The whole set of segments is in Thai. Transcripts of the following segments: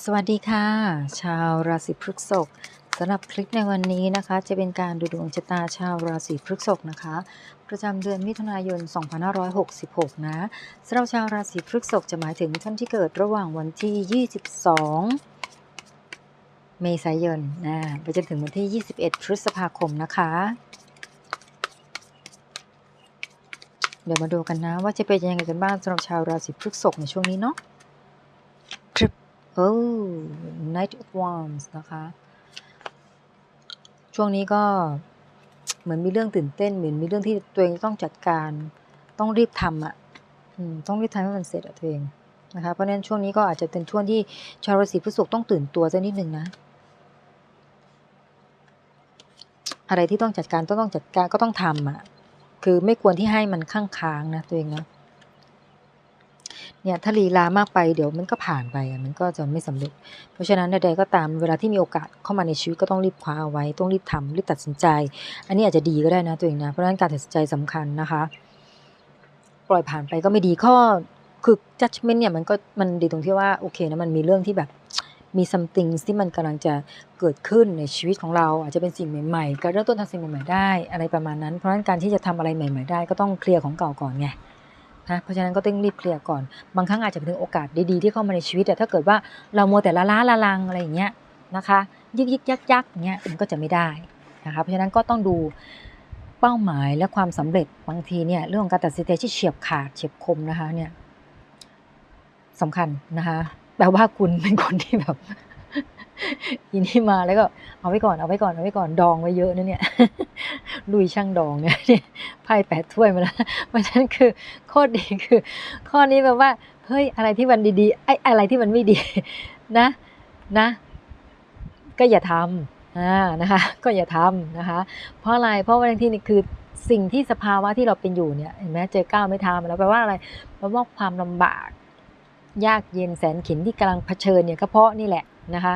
สวัสดีค่ะ ชาวราศีพฤษภสำหรับคลิปในวันนี้นะคะ จะเป็นการดูดวงชะตาชาวราศีพฤษภนะคะ ประจำเดือนมิถุนายน 2566 นะสำหรับชาวราศีพฤษภจะหมายถึงท่านที่เกิดระหว่างวันที่ 22 เมษายนนะไปจนถึงวันที่ 21 พฤษภาคมนะคะ เดี๋ยวมาดูกันนะว่าจะเป็นยังไงกันบ้างสำหรับชาวราศีพฤษภในช่วงนี้เนาะ โอ้ Knight of Wands นะคะ ช่วงนี้ก็เหมือนมีเรื่องตื่นเต้นเหมือนมีเรื่องที่ตัวเองต้องจัดการ ต้องรีบทำอะต้องรีบทำให้มันเสร็จอะตัวเองนะคะ เพราะนั้นช่วงนี้ก็อาจจะเป็นช่วงที่ชาวราศีพฤษภต้องตื่นตัวสักนิดนึงนะ อะไรที่ต้องจัดการต้องต้องจัดการก็ต้องทำอะ คือไม่ควรที่ให้มันข้างค้างนะตัวเองนะ เนี่ยถ้าลีลามากไปเดี๋ยวมันก็ผ่านไปมันก็จะไม่สำเร็จ เพราะฉะนั้นใดๆก็ตามเวลาที่มีโอกาสเข้ามาในชีวิตก็ต้องรีบคว้าเอาไว้ต้องรีบทำรีบตัดสินใจ อันนี้อาจจะดีก็ได้นะตัวเองนะเพราะฉะนั้นการตัดสินใจสำคัญนะคะ ปล่อยผ่านไปก็ไม่ดีข้อคือ judgment เนี่ยมันก็มันดีตรงที่ว่าโอเคนะมันมีเรื่องที่แบบมี something ที่มันกำลังจะเกิดขึ้นในชีวิตของเรา อาจจะเป็นสิ่งใหม่ๆการเริ่มต้นทำสิ่งใหม่ๆได้ อะไรประมาณนั้น เพราะฉะนั้นการที่จะทำอะไรใหม่ ๆ ได้ก็ต้องเคลียร์ของเก่าก่อนไง นะเพราะฉะนั้นก็ต้องรีบเคลียร์ก่อน บางครั้งอาจจะเป็นโอกาสดีๆที่เข้ามาในชีวิตแต่ถ้าเกิดว่าเราโมวแต่ละล้าละลังอะไรอย่างเงี้ยนะคะยึกยึกยักยักอย่างเงี้ยมันก็จะไม่ได้นะคะเพราะฉะนั้นก็ต้องดูเป้าหมายและความสำเร็จบางทีเนี่ยเรื่องของการตัดสินใจที่เฉียบขาดเฉียบคมนะคะเนี่ยสำคัญนะคะแปลว่าคุณเป็นคนที่แบบ ยินี่มาแล้วก็เอาไว้ก่อนเอาไว้ก่อนเอาไว้ก่อนดองไว้เยอะนะเนี่ยลุยช่างดองเนี่ยไพ่แปดถ้วยมาแล้วเพราะฉะนั้นคือโคตรดีคือ ข้อนี้แปลว่าเฮ้ยอะไรที่มันดีๆไอ้อะไรที่มันไม่ดี นะนะ ก็อย่าทำอ่านะคะ ก็อย่าทำนะคะ เพราะอะไรเพราะว่าบางที่นี่คือสิ่งที่สภาวะที่เราเป็นอยู่เนี่ยเห็นไหมเจอก้าวไม่ทำแล้วแปลว่าอะไรแปลว่าความลำบาก ยากเย็นแสนเข็นที่กำลังเผชิญเนี่ยก็เพราะนี่แหละ นะคะ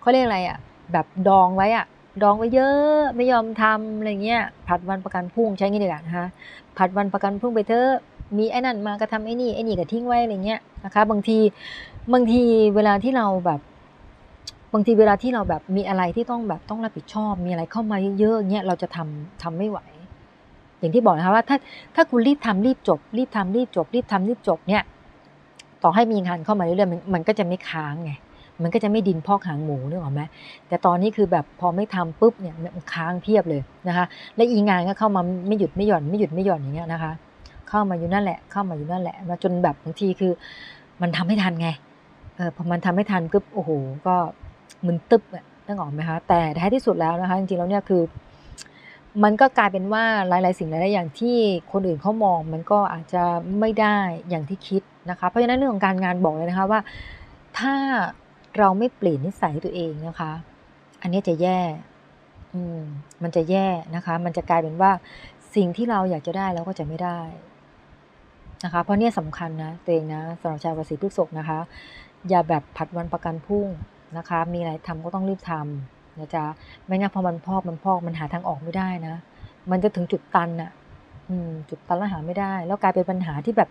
เขาเรียกอะไรอะแบบดองไว้อะดองไว้เยอะไม่ยอมทำอะไรเงี้ยผัดวันประกันพรุ่งใช้งี้ดีกว่านะคะผัดวันประกันพรุ่งไปเถอะมีไอ้นั่นมาก็ทำไอ้นี่ไอ้นี่ก็ทิ้งไว้อะไรเงี้ยนะคะบางทีบางทีเวลาที่เราแบบ บางทีเวลาที่เราแบบมีอะไรที่ต้องแบบต้องรับผิดชอบ มีอะไรเข้ามาเยอะๆเงี้ยเราจะทำทำไม่ไหว อย่างที่บอกนะคะว่าถ้าถ้าคุณรีบทำรีบจบ รีบทำรีบจบ รีบทำรีบจบเนี่ย ต่อให้มีงานเข้ามาเรื่อยๆมันก็จะไม่ค้างไง มันก็จะไม่ดินพอกหางหมูนึกออกไหมแต่ตอนนี้คือแบบพอไม่ทำปุ๊บเนี่ยมันค้างเพียบเลยนะคะ และอีงานก็เข้ามาไม่หยุดไม่หย่อนไม่หยุดไม่หย่อนอย่างเงี้ยนะคะ เข้ามาอยู่นั่นแหละ เข้ามาอยู่นั่นแหละมาจนแบบบางทีคือ มันทำไม่ทันไงเออพอมันทำไม่ทันปุ๊บโอ้โห ก็มึนตึ๊บอะนึกออกไหมคะแต่ท้ายที่สุดแล้วนะคะจริงๆแล้วเนี่ยคือมันก็กลายเป็นว่าหลาย ๆ สิ่งหลายๆอย่างที่คนอื่นเขามอง มันก็อาจจะไม่ได้อย่างที่คิดนะคะ เพราะฉะนั้นเรื่องของการงานบอกเลยนะคะว่า ถ้า เราไม่เปลี่ยนนิสัยตัวเองนะคะ อันนี้จะแย่ อืม มันจะแย่นะคะ มันจะกลายเป็นว่าสิ่งที่เราอยากจะได้เราก็จะไม่ได้นะคะ เพราะเนี่ยสำคัญนะตัวเองนะสำหรับชาวราศีพฤษภนะคะ อย่าแบบผัดวันประกันพรุ่งนะคะ มีอะไรทำก็ต้องรีบทำนะจ๊ะไม่งั้นพอมันพอกมันพอกมันหาทางออกไม่ได้นะ มันจะถึงจุดตันอะจุดตันแล้วหาไม่ได้ แล้วกลายเป็นปัญหาที่แบบ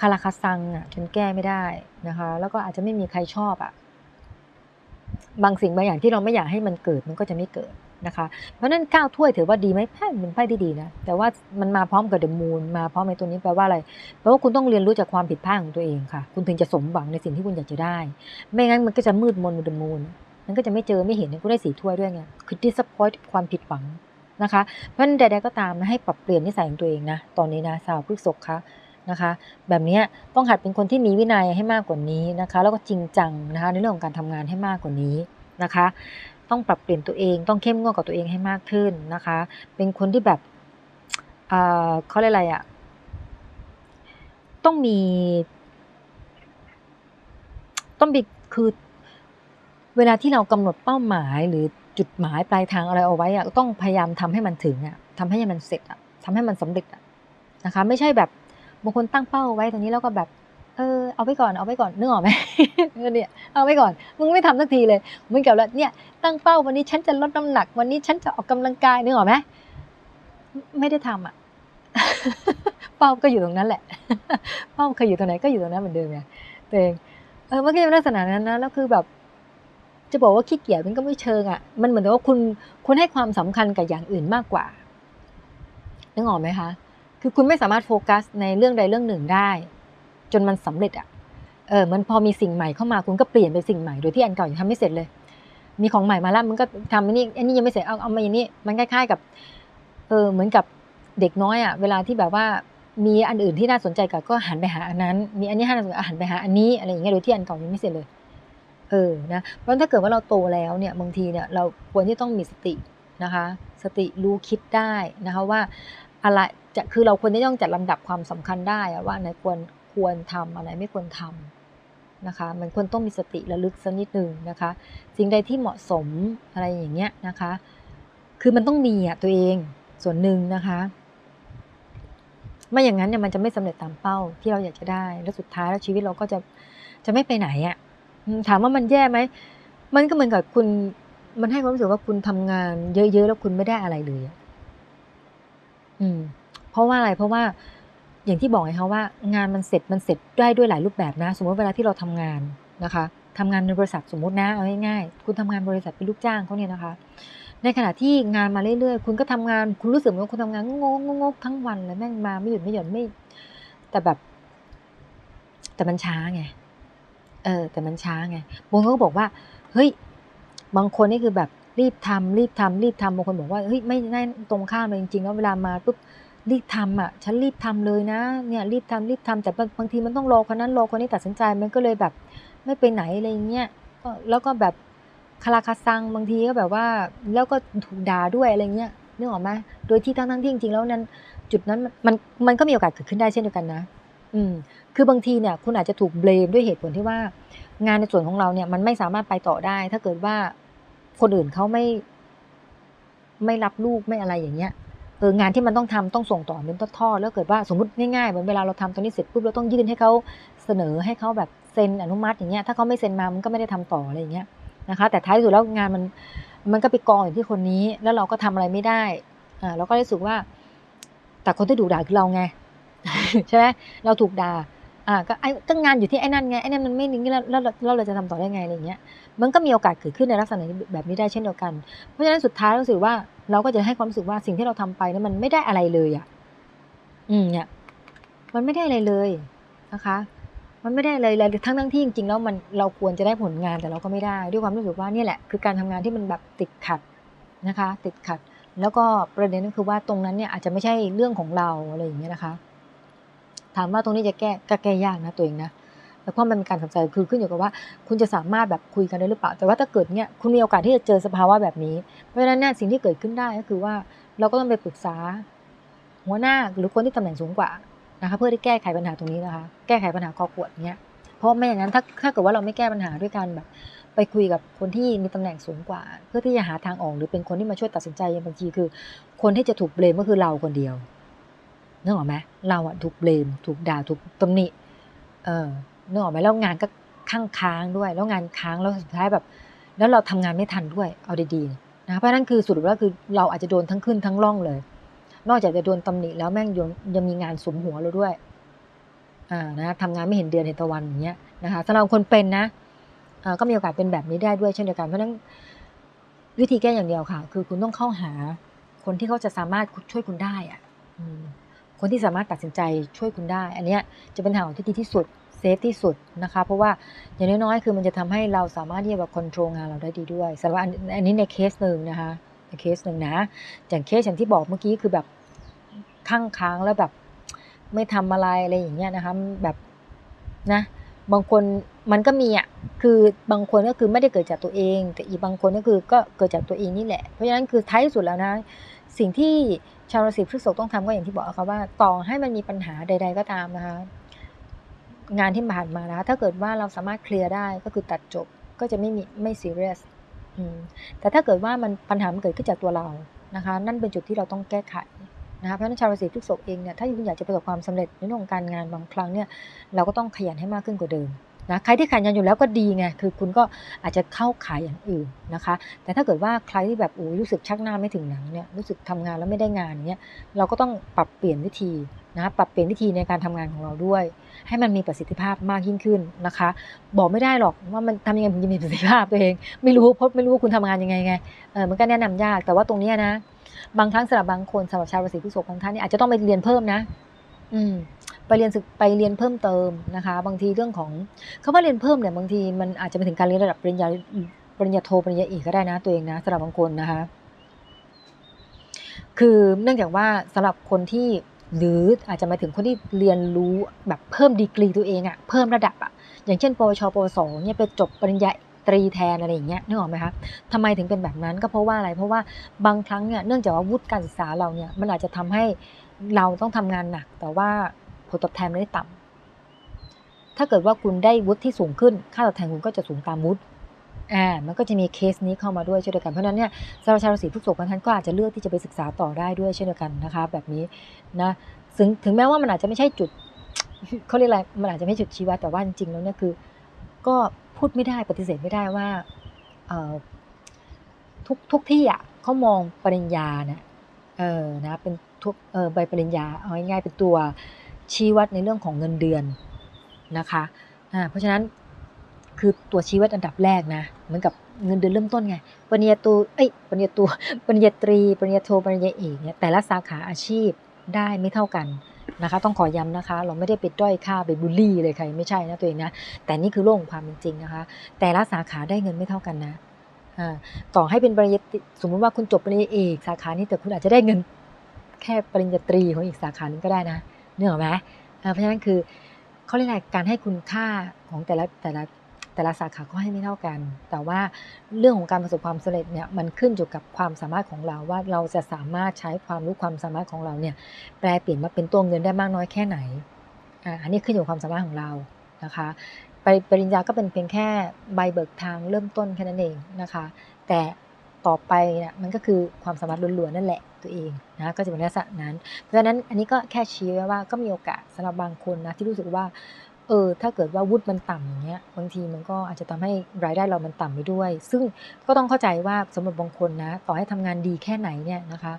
คาราคาซังอะจนแก้ไม่ได้นะคะ แล้วก็อาจจะไม่มีใครชอบอะ บางสิ่งบางอย่างที่เราไม่อยากให้มันเกิดมันก็จะไม่เกิดนะคะ เพราะนั้นก้าวถ้วยถือว่าดีไหมไพ่เป็นไพ่ที่ดีนะ แต่ว่ามันมาพร้อมกับเดอะมูนมาพร้อมในตัวนี้แปลว่าอะไร แปลว่าคุณต้องเรียนรู้จากความผิดพลาดของตัวเองค่ะ คุณถึงจะสมหวังในสิ่งที่คุณอยากจะได้ ไม่งั้นมันก็จะมืดมนเดอะมูนมันก็จะไม่เจอไม่เห็นคุณได้สีถ้วยด้วยไง คือ disappoint ความผิดหวังนะคะ เพราะฉะนั้นใดๆก็ตามนะให้ปรับเปลี่ยนนิสัยของตัวเองนะ ตอนนี้นะสาวพฤกษกคะ นะคะ แบบนี้ต้องหัดเป็นคนที่มีวินัยให้มากกว่านี้นะคะ แล้วก็จริงจังนะคะในเรื่องของการทำงานให้มากกว่านี้นะคะ ต้องปรับเปลี่ยนตัวเองต้องเข้มงวดกับตัวเองให้มากขึ้นนะคะ เป็นคนที่แบบเอ่อเขาเรียกอะไรอะ่ะต้องมี ต้องมีคือเวลาที่เรากำหนดเป้าหมายหรือจุดหมายปลายทางอะไรเอาไว้อะต้องพยายามทำให้มันถึงอะทำให้มันเสร็จอะทำให้มันสำเร็จอะนะคะ ไม่ใช่แบบ บางคนตั้งเป้าไว้ตรงนี้แล้วก็แบบ เออเอาไว้ก่อนเอาไว้ก่อนนึกออกไหมเนี่ยเอาไว้ก่อนมึงไม่ทำสักทีเลยเหมือนกับแล้วเนี่ยตั้งเป้าวันนี้ฉันจะลดน้ำหนัก วันนี้ฉันจะออกกำลังกายนึกออกไหมไม่ได้ทำอะเป้าก็อยู่ตรงนั้นแหละ เป้าเคยอยู่ตรงไหนก็อยู่ตรงนั้นเหมือนเดิมไงตัวเองเออมันก็จะเป็นลักษณะนั้นนะแล้วคือแบบ จะบอกว่าขี้เกียจมันก็ไม่เชิงอะ มันเหมือนกับว่าคุณคุณให้ความสำคัญกับอย่างอื่นมากกว่านึกออกไหมคะ คือคุณไม่สามารถโฟกัสในเรื่องใดเรื่องหนึ่งได้ จนมันสำเร็จอะ่ะเออมันพอมีสิ่งใหม่เข้ามาคุณก็เปลี่ยนเป็นสิ่งใหม่โดยที่อันเก่ายังทำไม่เสร็จเลย มีของใหม่มาแล้วมันก็ทำอันนี้อันนี้ยังไม่เสร็จเอาเอามาอันนี้ มันคล้ายๆกับเออเหมือนกับเด็กน้อยอะ่ะเวลาที่แบบว่ามีอันอื่นที่น่าสนใจกับก็หันไปหาอันนั้น มีอันนี้น่าสนใจหันไปหาอันนี้อะไรอย่างเงี้ยโดยที่อันเก่ายังไม่เสร็จเลย เออนะเพราะถ้าเกิดว่าเราโตแล้วเนี่ยบางทีเนี่ยเราควรที่ต้องมีสตินะคะ สติรู้คิดได้นะคะว่าอะไร จะคือเราควรที่ต้องจัดลำดับความสำคัญได้ว่าไหนควรควรทำอะไรไม่ควรทำนะคะ มันควรต้องมีสติระลึกสักนิดหนึ่งนะคะสิ่งใดที่เหมาะสมอะไรอย่างเงี้ยนะคะ คือมันต้องมีอะตัวเองส่วนหนึ่งนะคะไม่อย่างนั้นเนี่ยมันจะไม่สำเร็จตามเป้าที่เราอยากจะได้ แล้วสุดท้ายแล้วชีวิตเราก็จะจะไม่ไปไหนอะถามว่ามันแย่ไหม มันก็เหมือนกับคุณ มันให้ความรู้สึกว่าคุณทำงานเยอะๆแล้วคุณไม่ได้อะไรเลยอืม เพราะว่าอะไรเพราะว่าอย่างที่บอกไงคะว่างานมันเสร็จมันเสร็จได้ด้วยหลายรูปแบบนะ สมมติเวลาที่เราทำงานนะคะทำงานในบริษัทสมมตินะเอาง่ายๆคุณทำงานบริษัทเป็นลูกจ้างเขาเนี่ยนะคะ ในขณะที่งานมาเรื่อยๆ คุณก็ทำงานคุณรู้สึกว่าคุณทำงานงงงงทั้งวันเลยแม่งมาไม่หยุดไม่หย่อนไม่ แต่แบบ แต่มันช้าไงเออ แต่มันช้าไงบางคนก็บอกว่า เฮ้ย บางคนนี่คือแบบรีบทำรีบทำรีบทำบางคนบอกว่าเฮ้ยไม่ได้ตรงข้ามเลยจริงๆแล้วเวลามาปุ๊บ รีบทำอะ ฉันรีบทำเลยนะ เนี่ยรีบทำรีบทำแต่บางทีมันต้องรอคนนั้นรอคนนี้ตัดสินใจมันก็เลยแบบ ไม่ไปไหนอะไรเงี้ยแล้วก็แบบคาราคาซังบางทีก็แบบว่า แล้วก็ถูกด่าด้วยอะไรเงี้ยนึกออกไหมโดยที่ทั้งทั้งที่จริงๆแล้วนั้น จุดนั้นมันมันก็มีโอกาสเกิดขึ้นได้เช่นเดียวกันนะ อืม คือบางทีเนี่ย คุณอาจจะถูกเบลมด้วยเหตุผลที่ว่า งานในส่วนของเราเนี่ย มันไม่สามารถไปต่อได้ ถ้าเกิดว่าคนอื่นเขาไม่ ไม่รับลูกไม่อะไรอย่างเงี้ย เอองานที่มันต้องทำต้องส่งต่อเป็นทอดๆแล้วเกิดว่าสมมติง่ายๆเหมือนเวลาเราทำตรงนี้เสร็จปุ๊บเราต้องยื่นให้เขาเสนอให้เขาแบบเซ็นอนุมัติอย่างเงี้ยถ้าเขาไม่เซ็นมามันก็ไม่ได้ทำต่ออะไรอย่างเงี้ยนะคะ แต่ท้ายสุดแล้วงานมันมันก็ไปกองอยู่ที่คนนี้แล้วเราก็ทำอะไรไม่ได้อ่าเราก็รู้สึกว่า แต่คนที่ถูด่าคือเราไงใช่ไหมเราถูกด่าอ่าก็ไอ้ก็งานอยู่ที่ไอ้นั่นไงไอ้นั่นมันไม่นิ่งแล้วแล้วเราจะทำต่อได้ไงอะไรเงี้ย มันก็มีโอกาสเกิดขึ้นในลักษณะแบบนี้ได้เช่นเดียวกัน เพราะฉะนั้นสุดท้ายรู้สึกว่าเราก็จะให้ความรู้สึกว่าสิ่งที่เราทำไปนั้นมันไม่ได้อะไรเลยอะ อืมเนี่ย มันไม่ได้อะไรเลยนะคะ มันไม่ได้เลยเลยทั้งทั้งที่จริงๆแล้วมันเราควรจะได้ผลงานแต่เราก็ไม่ได้ ด้วยความรู้สึกว่านี่แหละคือการทำงานที่มันแบบติดขัดนะคะ ติดขัด แล้วก็ประเด็นก็คือว่าตรงนั้นเนี่ยอาจจะไม่ใช่เรื่องของเราอะไรอย่างเงี้ยนะคะ ถามว่าตรงนี้จะแก้ก็แก้ยากนะตัวเองนะ แต่เพราะมันเป็นการสนใจคือขึ้นอยู่กับว่า คุณจะสามารถแบบคุยกันได้หรือเปล่า แต่ว่าถ้าเกิดเนี่ยคุณมีโอกาสที่จะเจอสภาวะแบบนี้ เพราะฉะนั้นเนี่ยสิ่งที่เกิดขึ้นได้ก็คือว่า เราก็ต้องไปปรึกษา หัวหน้าหรือคนที่ตำแหน่งสูงกว่านะคะเพื่อที่แก้ไขปัญหาตรงนี้นะคะ แก้ไขปัญหาคอขวดเนี้ยเพราะไม่อย่างนั้นถ้าถ้าเกิดว่าเราไม่แก้ปัญหาด้วยการแบบ ไปคุยกับคนที่มีตำแหน่งสูงกว่า เพื่อที่จะหาทางออกหรือเป็นคนที่มาช่วยตัดสินใจบางทีคือ คนที่จะถูกเบลมก็คือเราคนเดียวนึกออกไหมเราอะถูกเบลมถูกด่าถูกตำหนิเออ นึกออกไหมแล้วงานก็ค้างค้างด้วย แล้วงานค้างแล้วสุดท้ายแบบ แล้วเราทำงานไม่ทันด้วยเอาดีๆนะเพราะนั้นคือสุดแล้วคือเราอาจจะโดนทั้งขึ้นทั้งล่องเลย นอกจากจะโดนตำหนิแล้วแม่งยังยังมีงานสมหัวเราด้วยอ่านะทำงานไม่เห็นเดือนเห็นตะวันอย่างเงี้ยนะคะสำหรับคนเป็นนะก็มีโอกาสเป็นแบบนี้ได้ด้วยเช่นเดียวกันเพราะนั้นวิธีแก้อย่างเดียวค่ะ คือคุณต้องเข้าหาคนที่เขาจะสามารถช่วยคุณได้อะคนที่สามารถตัดสินใจช่วยคุณได้ อันเนี้ยจะเป็นทางออกที่ดีที่สุด เซฟที่สุดนะคะ เพราะว่าอย่างน้อยๆ คือมันจะทำให้เราสามารถที่จะแบบควบคุมงานเราได้ดีด้วยสำหรับอันนี้ในเคสหนึ่งนะคะในเคสหนึ่งนะอย่างเคสอย่างที่บอกเมื่อกี้คือแบบข้างค้างแล้วแบบไม่ทำอะไรอะไรอย่างเงี้ยนะคะแบบนะบางคนมันก็มีอะคือบางคนก็คือไม่ได้เกิดจากตัวเอง แต่อีกบางคนก็คือก็เกิดจากตัวเองนี่แหละ เพราะฉะนั้นคือท้ายสุดแล้วนะ สิ่งที่ชาวราศีพฤษภต้องทำก็อย่างที่บอกค่ะว่า ต่อให้มันมีปัญหาใด ๆ ก็ตามนะคะ งานที่ผ่านมานะถ้าเกิดว่าเราสามารถเคลียร์ได้ก็คือตัดจบก็จะไม่มีไม่ซีเรียสแต่ถ้าเกิดว่ามันปัญหามันเกิดขึ้นจากตัวเรานะคะ นั่นเป็นจุดที่เราต้องแก้ไขนะคะเพราะนั้นชาวราศีพฤษภเองเนี่ยถ้าคุณอยากจะประสบความสำเร็จในเรื่องของการงานบางครั้งเนี่ยเราก็ต้องขยันให้มากขึ้นกว่าเดิม นะใครที่ขายันอยู่แล้วก็ดีไงคือคุณก็อาจจะเข้าขายอย่างอื่นนะคะ แต่ถ้าเกิดว่าใครที่แบบโอ้รู้สึกชักหน้าไม่ถึงหลังเนี่ยรู้สึกทำงานแล้วไม่ได้งานเนี้ยเราก็ต้องปรับเปลี่ยนวิธีนะปรับเปลี่ยนวิธีในการทำงานของเราด้วย ให้มันมีประสิทธิภาพมากยิ่งขึ้นนะคะ บอกไม่ได้หรอกว่ามันทำยังไงถึงจะมีประสิทธิภาพตัวเอง ไม่รู้เพราะไม่รู้ว่าคุณทำงานยังไงไงเออมันก็แนะนำยากแต่ว่าตรงนี้นะ บางครั้งสำหรับบางคนสำหรับชาวราศีพฤษภบางท่านเนี่ยอาจจะต้องไปเรียนเพิ่มนะ อืม ไปเรียนศึกไปเรียนเพิ่มเติมนะคะ บางทีเรื่องของคำว่าเรียนเพิ่มเนี่ยบางทีมันอาจจะไปถึงการเรียนระดับปริญญาปริญญาโทปริญญาเอกก็ได้นะตัวเองนะสำหรับบางคนนะคะ คือเนื่องจากว่าสำหรับคนที่หรืออาจจะมาถึงคนที่เรียนรู้แบบเพิ่มดีกรีตัวเองอะเพิ่มระดับอะอย่างเช่นปวชปวสเนี่ยไปจบปริญญาตรีแทนอะไรอย่างเงี้ยนึกออกไหมคะทำไมถึงเป็นแบบนั้นก็เพราะว่าอะไร เพราะว่าบางครั้งเนี่ยเนื่องจากว่าวุฒิการศึกษาเราเนี่ยมันอาจจะทำให้เราต้องทำงานหนัก แต่ว่า ผลตอบแทนไม่ได้ต่ำถ้าเกิดว่าคุณได้วุฒิที่สูงขึ้น ค่าตอบแทนคุณก็จะสูงตามวุฒิอ่ามันก็จะมีเคสนี้เข้ามาด้วยเช่นเดียวกันเพราะฉะนั้นเนี่ยสำหรับชาวราศีพฤษภบางท่านก็อาจจะเลือกที่จะไปศึกษาต่อได้ด้วยเช่นเดียวกันนะคะ แบบนี้นะถึงถึงแม้ว่ามันอาจจะไม่ใช่จุดเขาเรียกอะไรมันอาจจะไม่จุดชี้วัดแต่ว่าจริงๆแล้วเนี่ยคือ ก็พูดไม่ได้ปฏิเสธไม่ได้ว่าทุกทุกที่อะเขามองปริญญาเนี่ยเออนะเป็นทุกเออใบปริญญาเอาง่ายๆเป็นตัว ชี้วัดในเรื่องของเงินเดือนนะคะอ่าเพราะฉะนั้นคือตัวชี้วัดอันดับแรกนะเหมือนกับเงินเดือนเริ่มต้นไงปริญญาโตเอ้ยปริญญาโตปริญญาตรีปริญญาโทปริญญาเอกเนี่ยแต่ละสาขาอาชีพได้ไม่เท่ากันนะคะ ต้องขอย้ำนะคะ เราไม่ได้ไปด้อยค่าไปบูลลี่เลยใครไม่ใช่นะตัวเองนะแต่นี่คือโลกของความเป็นจริงนะคะ แต่ละสาขาได้เงินไม่เท่ากันนะต่อให้เป็นปริญญาตรีสมมติว่าคุณจบปริญญาเอกสาขานี้แต่คุณอาจจะได้เงินแค่ปริญญาตรีของอีกสาขานึงก็ได้นะ เนื่อไหมเพราะฉะนั้นคือเขาเรียกอะไรการให้คุณค่าของแต่ละแต่ละแต่ละสาขาก็ให้ไม่เท่ากัน แต่ว่าเรื่องของการประสบความสำเร็จเนี่ยมันขึ้นอยู่กับความสามารถของเราว่าเราจะสามารถใช้ความรู้ความสามารถของเราเนี่ยแปลเปลี่ยนมาเป็นตัวเงินได้มากน้อยแค่ไหนอันนี้ขึ้นอยู่กับความสามารถของเรานะคะปปริญญาก็เป็นเพียงแค่ใบเบิกทางเริ่มต้นแค่นั้นเองนะคะ แต่ ต่อไปเนี่ยมันก็คือความสามารถล้วนๆนั่นแหละตัวเองนะก็จะเป็นลักษณะนั้น เพราะฉะนั้นอันนี้ก็แค่ชี้ไว้ว่าก็มีโอกาสสำหรับบางคนนะที่รู้สึกว่าเออถ้าเกิดว่าวุฒิมันต่ำอย่างเงี้ยบางทีมันก็อาจจะทำให้รายได้เรามันต่ำไปด้วย ซึ่งก็ต้องเข้าใจว่าสำหรับบางคนนะต่อให้ทำงานดีแค่ไหนเนี่ยนะคะ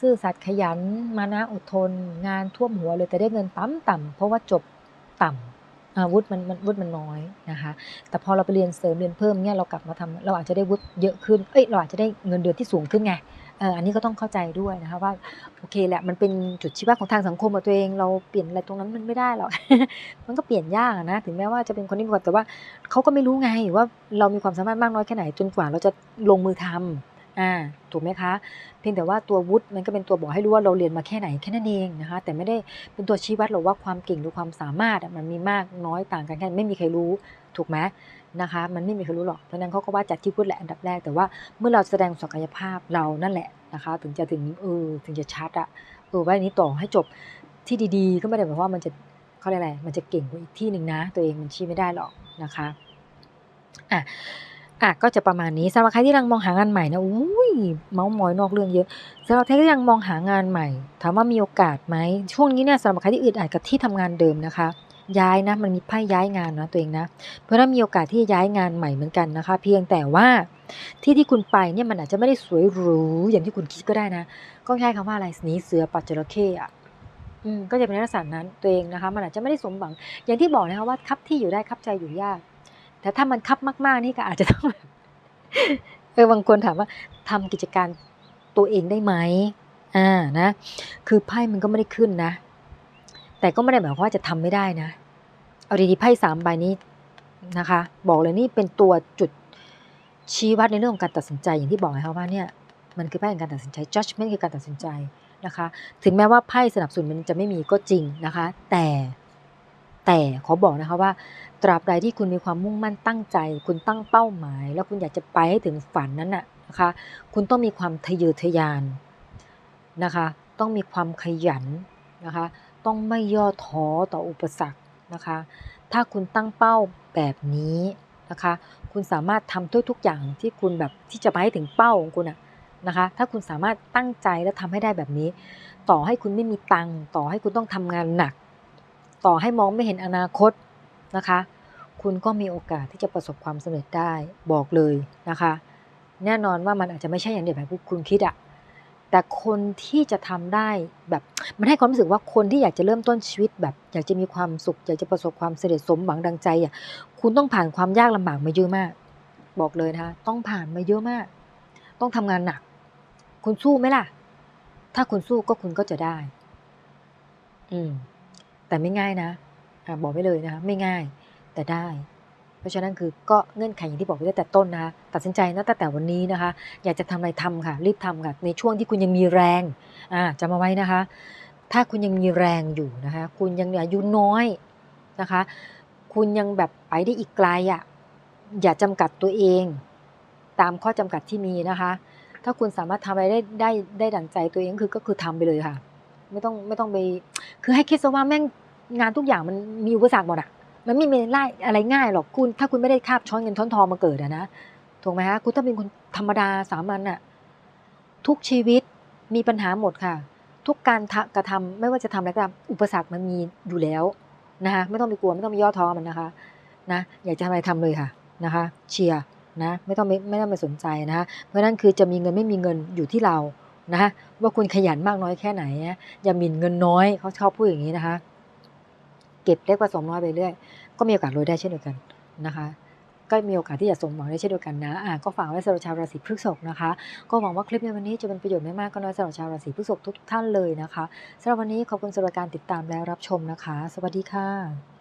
ซื่อสัตย์ขยันมานะอดทน งานท่วมหัวเลยแต่ได้เงินต่ำต่ำเพราะว่าจบต่ำอา วุธมันมันวุฒิมันน้อยนะคะแต่พอเราไปเรียนเสริมเรียนเพิ่มเนี่ยเรากลับมาทำเราอาจจะได้วุฒิเยอะขึ้นเอ้ยเราอาจจะได้เงินเดือนที่สูงขึ้นไงเอออันนี้ก็ต้องเข้าใจด้วยนะคะว่าโอเคแหละมันเป็นจุดชี้วัดของทางสังคมตัวเอง เราเปลี่ยนอะไรตรงนั้นมันไม่ได้หรอกมันก็เปลี่ยนยากนะถึงแม้ว่าจะเป็นคนที่มีความแต่ว่าเขาก็ไม่รู้ไงว่าเรามีความสามารถมากน้อยแค่ไหนจนกว่าเราจะลงมือทำ อ่าถูกไหมคะ เพียงแต่ว่าตัววุฒิมันก็เป็นตัวบอกให้รู้ว่าเราเรียนมาแค่ไหนแค่นั้นเองนะคะ แต่ไม่ได้เป็นตัวชี้วัดหรอกว่าความเก่งหรือความสามารถมันมีมากน้อยต่างกันแค่ไม่มีใครรู้ถูกไหมนะคะ มันไม่มีใครรู้หรอกเพราะนั้นเขาก็ว่าจัดที่พุทธแหละอันดับแรกแต่ว่าเมื่อเราแสดงศักยภาพเรานั่นแหละนะคะ ถึงจะถึงเออถึงจะชัดอะเออว่าอันนี้ต่อให้จบที่ดีๆ ก็ไม่ได้หมายความว่ามันจะเขาเรียกอะไรมันจะเก่งกว่าอีกที่หนึ่งนะ ตัวเองมันชี้ไม่ได้หรอกนะคะอะ อะก็จะประมาณนี้สำหรับใครที่กำลังมองหางานใหม่นะอุ้ยเมาส์มอยนอกเรื่องเยอะสำหรับใครที่ยังมองหางานใหม่ ถามว่ามีโอกาสไหมช่วงนี้เนี่ยสำหรับใครที่อึดอัดกับที่ทำงานเดิมนะคะ ย้ายนะมันมีไพ่ย้ายงานนะตัวเองนะ เพราะนั้นมีโอกาสที่จะย้ายงานใหม่เหมือนกันนะคะ เพียงแต่ว่าที่ที่คุณไปเนี่ยมันอาจจะไม่ได้สวยหรูอย่างที่คุณคิดก็ได้นะ ก็ใช้คำว่าอะไรหนีเสือปัจจระเข้อะอืมก็จะเป็นลักษณะนั้นตัวเองนะคะ มันอาจจะไม่ได้สมหวัง อย่างที่บอกนะคะว่าคับที่อยู่ได้คับใจอยู่ยาก แต่ถ้ามันคับมาก ๆ นี่ก็อาจจะต้องแบบเออบางคนถามว่าทำกิจการตัวเองได้ไหมอ่านะ คือไพ่มันก็ไม่ได้ขึ้นนะ แต่ก็ไม่ได้หมายความว่าจะทำไม่ได้นะ เอาดีๆไพ่สามใบนี้นะคะ บอกเลยนี่เป็นตัวจุดชี้วัดในเรื่องของการตัดสินใจอย่างที่บอกนะคะว่าเนี่ยมันคือไพ่แห่งการตัดสินใจ judgment คือการตัดสินใจนะคะ ถึงแม้ว่าไพ่สนับสนุนมันจะไม่มีก็จริงนะคะ แต่ แต่ขอบอกนะคะว่าตราบใดที่คุณมีความมุ่งมั่นตั้งใจ คุณตั้งเป้าหมาย แล้วคุณอยากจะไปให้ถึงฝันนั้นน่ะนะคะ คุณต้องมีความทะเยอทะยานนะคะ ต้องมีความขยันนะคะ ต้องไม่ย่อท้อต่ออุปสรรคนะคะ ถ้าคุณตั้งเป้าแบบนี้นะคะ คุณสามารถทำทุกทุกอย่างที่คุณแบบที่จะไปให้ถึงเป้าของคุณอะนะคะ ถ้าคุณสามารถตั้งใจและทำให้ได้แบบนี้ ต่อให้คุณไม่มีตังค์ต่อให้คุณต้องทำงานหนัก ต่อให้มองไม่เห็นอนาคตนะคะ คุณก็มีโอกาสที่จะประสบความสำเร็จได้บอกเลยนะคะ แน่นอนว่ามันอาจจะไม่ใช่อย่างเดียวแบบที่คุณคิดอะแต่คนที่จะทำได้แบบมันให้ความรู้สึกว่าคนที่อยากจะเริ่มต้นชีวิตแบบ อยากจะมีความสุข อยากจะประสบความสำเร็จสมหวังดังใจอะคุณต้องผ่านความยากลำบากมาเยอะมาก บอกเลยนะคะต้องผ่านมาเยอะมาก ต้องทำงานหนัก คุณสู้ไหมล่ะ ถ้าคุณสู้ก็คุณก็จะได้ อืม แต่ไม่ง่ายนะอะบอกไว้เลยนะคะไม่ง่ายแต่ได้ เพราะฉะนั้นคือก็เงื่อนไขอย่างที่บอกไว้ตั้งแต่ต้นนะคะตัดสินใจนะตั้งแต่วันนี้นะคะ อยากจะทำอะไรทำค่ะ รีบทำค่ะในช่วงที่คุณยังมีแรงอ่าจำเอาไว้นะคะ ถ้าคุณยังมีแรงอยู่นะคะ คุณยังอายุน้อยนะคะ คุณยังแบบไปได้อีกไกลอะอย่าจำกัดตัวเอง ตามข้อจำกัดที่มีนะคะ ถ้าคุณสามารถทำอะไรได้ได้ได้ดั่งใจตัวเองคือก็คือทำไปเลยค่ะ ไม่ต้องไม่ต้องไป คือให้คิดซะว่าแม่งงานทุกอย่างมันมีอุปสรรคหมดอะมันไม่มีไล่อะไรง่ายหรอกคุณ ถ้าคุณไม่ได้คาบช้อนเงินช้อนทองมาเกิดอะนะถูกไหมคะคุณถ้าเป็นคนธรรมดาสามัญอะทุกชีวิตมีปัญหาหมดค่ะ ทุกการกระทำไม่ว่าจะทำอะไรก็ตามอุปสรรคมันมีอยู่แล้วนะคะไม่ต้องไปกลัวไม่ต้องไปย่อท้อมันนะคะ นะอยากจะทำอะไรทำเลยค่ะนะคะ เชียร์นะ ไม่ต้องไม่ไม่ต้องไปสนใจนะคะเพราะฉะนั้นคือจะมีเงินไม่มีเงินอยู่ที่เรา นะคะว่าคุณขยันมากน้อยแค่ไหนนะอย่าหมิ่นเงินน้อยเขาชอบพูดอย่างนี้นะคะ เก็บเล็กผสมน้อยไปเรื่อย ก็มีโอกาสรวยได้เช่นเดียวกันนะคะก็มีโอกาสที่จะสมหวังได้เช่นเดียวกันนะอะก็ฝากไว้สำหรับชาวราศีพฤษภนะคะ ก็หวังว่าคลิปในวันนี้จะเป็นประโยชน์ไม่มากก็น้อยสำหรับชาวราศีพฤษภทุกท่านเลยนะคะสำหรับวันนี้ขอบคุณสำหรับการติดตามและรับชมนะคะ สวัสดีค่ะ